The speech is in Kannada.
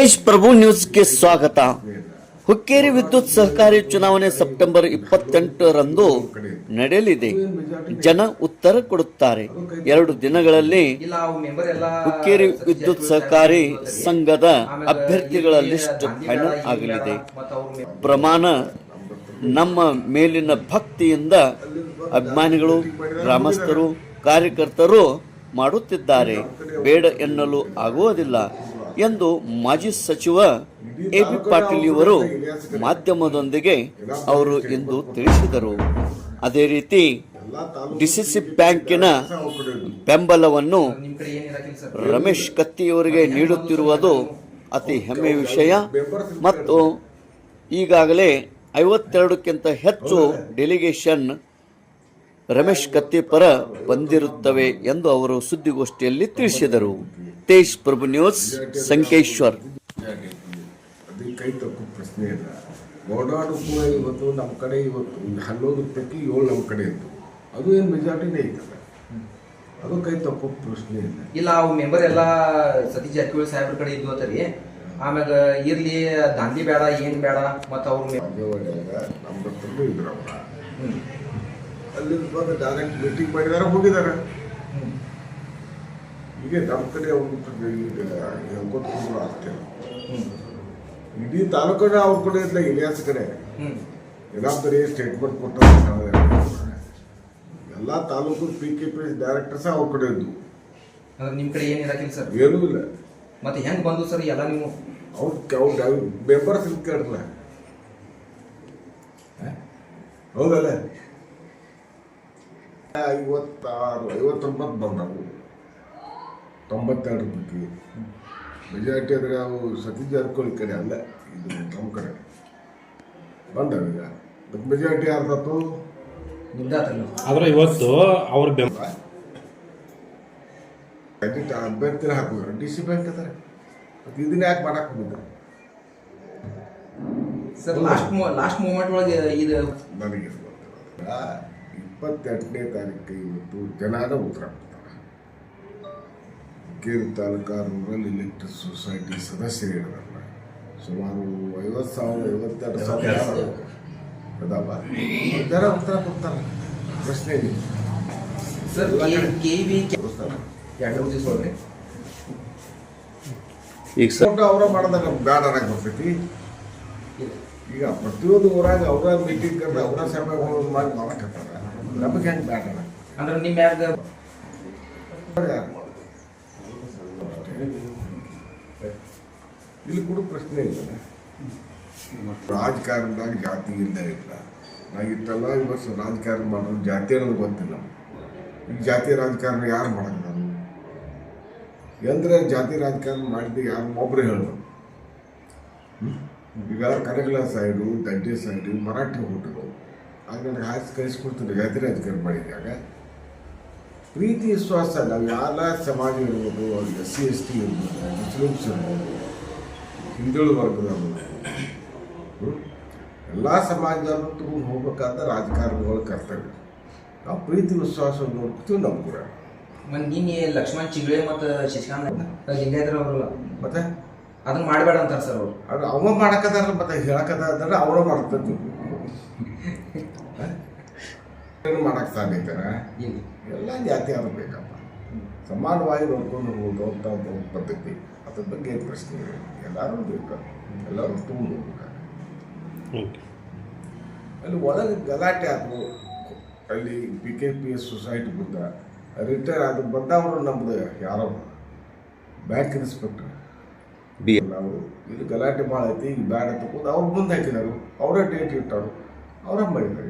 ತೇಜ್ ಪ್ರಭು ನ್ಯೂಸ್ಗೆ ಸ್ವಾಗತ. ಹುಕ್ಕೇರಿ ವಿದ್ಯುತ್ ಸಹಕಾರಿ ಚುನಾವಣೆ ಸೆಪ್ಟೆಂಬರ್ ಇಪ್ಪತ್ತೆಂಟರಂದು ನಡೆಯಲಿದೆ. ಜನ ಉತ್ತರ ಕೊಡುತ್ತಾರೆ. ಎರಡು ದಿನಗಳಲ್ಲಿ ಹುಕ್ಕೇರಿ ವಿದ್ಯುತ್ ಸಹಕಾರಿ ಸಂಘದ ಅಭ್ಯರ್ಥಿಗಳ ಲಿಸ್ಟ್ ಫೈನಲ್ ಆಗಲಿದೆ. ಪ್ರಮಾಣ ನಮ್ಮ ಮೇಲಿನ ಭಕ್ತಿಯಿಂದ ಅಭಿಮಾನಿಗಳು, ಗ್ರಾಮಸ್ಥರು, ಕಾರ್ಯಕರ್ತರು ಮಾಡುತ್ತಿದ್ದಾರೆ. ಬೇಡ ಎನ್ನಲು ಆಗುವುದಿಲ್ಲ. ಎಂದು ಮಾಜಿ ಸಚಿವ ಎ ಬಿ ಪಾಟೀಲ್ ಇವರು ಮಾಧ್ಯಮದೊಂದಿಗೆ ಅವರು ಇಂದು ತಿಳಿಸಿದರು. ಅದೇ ರೀತಿ ಡಿಸಿಸಿ ಬ್ಯಾಂಕಿನ ಬೆಂಬಲವನ್ನು ರಮೇಶ್ ಕತ್ತಿಯವರಿಗೆ ನೀಡುತ್ತಿರುವುದು ಅತಿ ಹೆಮ್ಮೆಯ ವಿಷಯ. ಮತ್ತು ಈಗಾಗಲೇ ಐವತ್ತೆರಡಕ್ಕಿಂತ ಹೆಚ್ಚು ಡೆಲಿಗೇಷನ್ ರಮೇಶ್ ಕತ್ತಿ ಪರ ಬಂದಿರುತ್ತವೆ ಎಂದು ಅವರು ಸುದ್ದಿಗೋಷ್ಠಿಯಲ್ಲಿ ತಿಳಿಸಿದರು. ತೇಜ್ ಪ್ರಭು ನ್ಯೂಸ್ ಸಂಕೇಶ್ವರ್. ಅದಕ್ಕೆ ಕೈ ತಪ್ಪು ಪ್ರಶ್ನೆ ಇಲ್ಲ ಓಡಾಡು ಕೂಡ ಇವತ್ತು ನಮ್ಮ ಕಡೆ ಇವತ್ತು ಹನ್ನೊಂದು ಪೈಕಿ ಏಳು ನಮ್ಮ ಕಡೆ ಇತ್ತು. ಅದು ಏನು ಮೆಜಾರಿಟಿನೇ ಐತಲ್ಲ. ಅದು ಕೈ ತಪ್ಪು ಪ್ರಶ್ನೆ ಇಲ್ಲ ಇಲ್ಲ ಅವು ಮೆಂಬರ್ ಎಲ್ಲ ಸತೀಶ್ ಜಾರಕಿಹೊಳಿ ಸಾಹೇಬ್ರ ಕಡೆ ಇದ್ವು ಅಂತರಿ ಆಮ್ಯಾಗ ಇರ್ಲಿ ದಾಂಧಿ ಬೇಡ ಏನ್ ಬೇಡ ಮತ್ತು ಅವ್ರ ರಾಜವಾಡಿಯಾಗ ನಮ್ಮ ಹತ್ರನೂ ಇದ್ರವ್ರ. ಅಲ್ಲಿ ಬಂದು ಡೈರೆಕ್ಟ್ ಮೀಟಿಂಗ್ ಮಾಡಿದಾರೆ ಹೋಗಿದ್ದಾರೆ ಹ್ಮ್. ಈಗ ನಮ್ಮ ಕಡೆ ಅವ್ರ ಹೇಳ್ಕೊತ್ಕೊಂಡು ಆಗ್ತಿಲ್ಲ. ಇಡೀ ತಾಲೂಕನ್ನ ಅವ್ರ ಕಡೆ ಇಲ್ಲ ಇಲಿಯಾಸ್ ಕಡೆ. ಹ್ಮ್. ಜವಾಬ್ದಾರಿ ಸ್ಟೇಟ್ಮೆಂಟ್ ಕೊಟ್ಟ ಎಲ್ಲ taluk P K P directors ಅವ್ರ ಕಡೆ ಇದ್ದು. ಅಂದ್ರೆ ನಿಮ್ ಕಡೆ ಏನು ಇರಾಕಿಲ್ಲ ಸರ್ ಏನೂ ಇಲ್ಲ. ಮತ್ತೆ ಹೆಂಗೆ ಬಂದು ಸರ್ ಎಲ್ಲ ನೀವು? ಅವ್ರ ಅವ್ರ ಮೆಂಬರ್ಸ್ ಕೇಳಲ್ಲ ಹೌದಲ್ಲ? ಐವತ್ತಾರು ಐವತ್ತೊಂಬತ್ತು ಬಂದವು. ತೊಂಬತ್ತೆರಡು ರೂಪಾಯಿ ಮೆಜಾರಿಟಿ ಅಂದರೆ ಅವು ಸತೀಶ್ ಜಾರಕಿಹೊಳಿ ಕಡೆ ಅಲ್ಲ ಇದು ನಮ್ಮ ಕಡೆ. ಬಂದವ ಈಗ. ಅದಕ್ಕೆ ಮೆಜಾರಿಟಿ ಯಾರ್ದು ಆದ್ರೆ ಇವತ್ತು ಅವ್ರ ಬೆಂಬಲ ಅಭ್ಯರ್ಥಿನ ಹಾಕಿದ್ರು ಡಿ ಸಿ ಬ್ಯಾಂಕ್ ಅದಾರೆ ಮತ್ತು ಇದನ್ನ ಯಾಕೆ ಮಾಡಕ್ಕೆ ಹೋಗಿದ್ದಾರೆ ಸರ್ ಲಾಸ್ಟ್ ಲಾಸ್ಟ್ ಮೂಮೆಂಟ್ ಒಳಗೆ ಇದು ನನಗೆ ಗೊತ್ತಿಲ್ಲ. ಇಪ್ಪತ್ತೆಂಟನೇ ತಾರೀಕು ಇವತ್ತು ಜನಾನ ಉತ್ತರ. ಕೊಡ್ತಾರೆ ಕೇರಿ ತಾಲೂಕಾ ರೂರಲ್ ಎಲೆಕ್ಟ್ರಿಕ್ ಸೊಸೈಟಿ ಸದಸ್ಯರಿರಲ್ಲ ಸುಮಾರು ಐವತ್ತು ಸಾವಿರ ಐವತ್ತೆರಡು ಸಾವಿರ ಅದಾವ ಜನ ಉತ್ತರ ಕೊಡ್ತಾರೆ. ಪ್ರಶ್ನೆ ಈಗ ಅವರ ಮಾಡಿದಾಗ ಬ್ಯಾಡ ಅನ್ನಕ್ಕೆ ಬರ್ತೈತಿ ಈಗ ಪ್ರತಿಯೊಂದು ಊರಾಗ ಅವರ ಮೀಟಿಂಗ್ ಕರೆದು ಅವರ ಸಭೆಗಳು ಮಾಡಿ ಮಾಡಕತ್ತಾರ ನಮಗೆ ಹೆಂಗೆ ಬ್ಯಾಡ ಅನ್ನಕ್ಕೆ? ಅಂದ್ರೆ ನಿಮ್ಮ ಮ್ಯಾಗ ಇಲ್ಲಿ ಕೂಡ ಪ್ರಶ್ನೆ ಇಲ್ಲ ರಾಜಕಾರಣದಾಗ ಜಾತಿ ಇಲ್ಲ ಇಲ್ಲ. ನಾವು ಇತ್ತಲ್ಲ ಇವತ್ತು ರಾಜಕಾರಣ ಮಾಡೋದು ಜಾತಿ ಅನ್ನೋದು ಗೊತ್ತಿಲ್ಲ. ಈಗ ಜಾತಿ ರಾಜಕಾರಣ ಯಾರು ಮಾಡಲ್ಲ ಎಂದ್ರೆ ಜಾತಿ ರಾಜಕಾರಣ ಮಾಡಿದ್ದು ಯಾರು? ಒಬ್ಬರು ಹೇಳೋದು ಈಗ ಕನಗಲ ಸೈಡು, ದಡ್ಡೆ ಸೈಡು, ಮರಾಠಿ ಹುಟ್ಟರು ಆಗ ನನಗೆ ಹಾಕಿ ಕಳಿಸ್ಕೊಡ್ತೀನಿ ಜಾತಿ ರಾಜಕಾರಣ ಮಾಡಿದಾಗ ಪ್ರೀತಿ, ವಿಶ್ವಾಸ ನಾವು ಯಾರ ಸಮಾಜ ಇರ್ಬೋದು ಎಸ್ ಸಿ, ಎಸ್ ಟಿ ಇರ್ಬೋದು, ಮುಸ್ಲಿಮ್ಸ್ ಇರ್ಬೋದು. ಹಿಂದುಳಿದ ವರ್ಗದವರು ಎಲ್ಲ ಸಮಾಜದಲ್ಲೂ ತುಂಬ ಹೋಗ್ಬೇಕಾದ ರಾಜಕಾರಣಿಗಳ ಕರ್ತವ್ಯ. ನಾವು ಪ್ರೀತಿ ವಿಶ್ವಾಸ ನೋಡ್ತೀವಿ ನಮ್ಮ ಕೂಡ. ನಿನ್ನೆ ಲಕ್ಷ್ಮಣ್ ಚಿಗಳೆ ಮತ್ತು ಶಶಿಕಾಂತ್ ಲಿಂಗಾಯತರ ಅವರಲ್ಲ ಮತ್ತೆ? ಅದನ್ನ ಮಾಡಬೇಡ ಅಂತಾರೆ ಸರ್ ಅವರು. ಅದು ಅವ ಮಾಡಕದಾರ ಮತ್ತೆ ಹೇಳಕದಾರ ಅವರು ಮಾಡ್ತದ್ದು. ಮಾಡಕ್ಕೆ ಮಾಡಕ್ ಸಾಧ್ಯತಾರ ಎಲ್ಲ ಜಾತಿ ಆಗಬೇಕಪ್ಪ ಬೇಕಪ್ಪ. ಸಮಾನವಾಗಿ ನೋಡ್ಕೊಂಡು ಹೋಗುವಂಥ ಒಂದು ಪದ್ಧತಿ ಅದ್ರ ಬಗ್ಗೆ ಪ್ರಶ್ನೆ ಇದೆ. ಎಲ್ಲರೂ ಬೇಕು. ಎಲ್ಲರೂ ತುಂಬ ಹೋಗ್ಬೇಕು. ಅಲ್ಲಿ ಒಳಗೆ ಗಲಾಟೆ ಆದವು. ಅಲ್ಲಿ P K P S society ಬಂದ. ರಿಟೈರ್ ಆದ ಬಂದವರು ನಮ್ದು ಯಾರೋ ಬ್ಯಾಂಕ್ ಇನ್ಸ್ಪೆಕ್ಟರ್ ಬಿ. ನಾವು ಇಲ್ಲಿ ಗಲಾಟೆ ಭಾಳ ಐತಿ ಈಗ ಬ್ಯಾಡ ತಗೊಂಡು ಅವ್ರು ಮುಂದೆ ಹಾಕಿದಾರು. ಅವರೇ ಡೇಟ್ ಇಟ್ಟರು. ಅವರೇ ಮಾಡಿದ್ದಾರೆ.